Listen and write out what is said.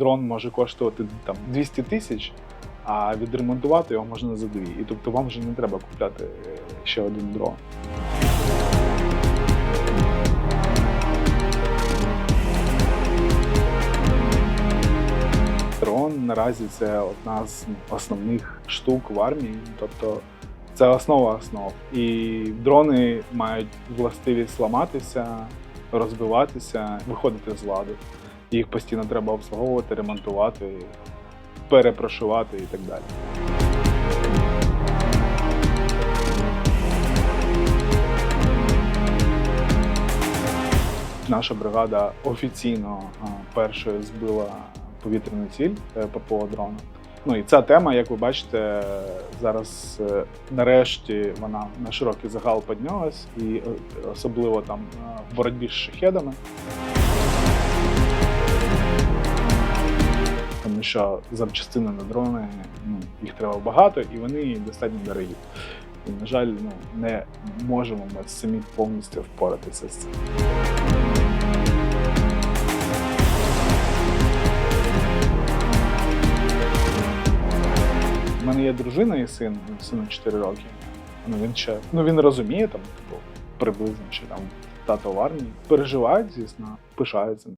дрон може коштувати там 200 тисяч, а відремонтувати його можна за дві. І тобто вам вже не треба купляти е, ще один дрон. Дрон наразі це одна з основних штук в армії, тобто це основа основ. І дрони мають властивість ламатися, розбиватися, виходити з ладу. Їх постійно треба обслуговувати, ремонтувати, перепрошувати і так далі. Наша бригада офіційно першою збила повітряну ціль е, ППО дрона. Ну і ця тема, як ви бачите, зараз е, нарешті вона на широкий загал піднялась, і е, особливо там е, в боротьбі з шахедами. Тому що запчастини на дрони ну, їх треба багато і вони достатньо дорогі. І, на жаль, ну, не можемо ми самі повністю впоратися з цим. У мене є дружина і син, сину 4 роки. Ну він ще ну він розуміє там, типу, приблизно, що там тато в армії. Переживають, звісно, пишаються.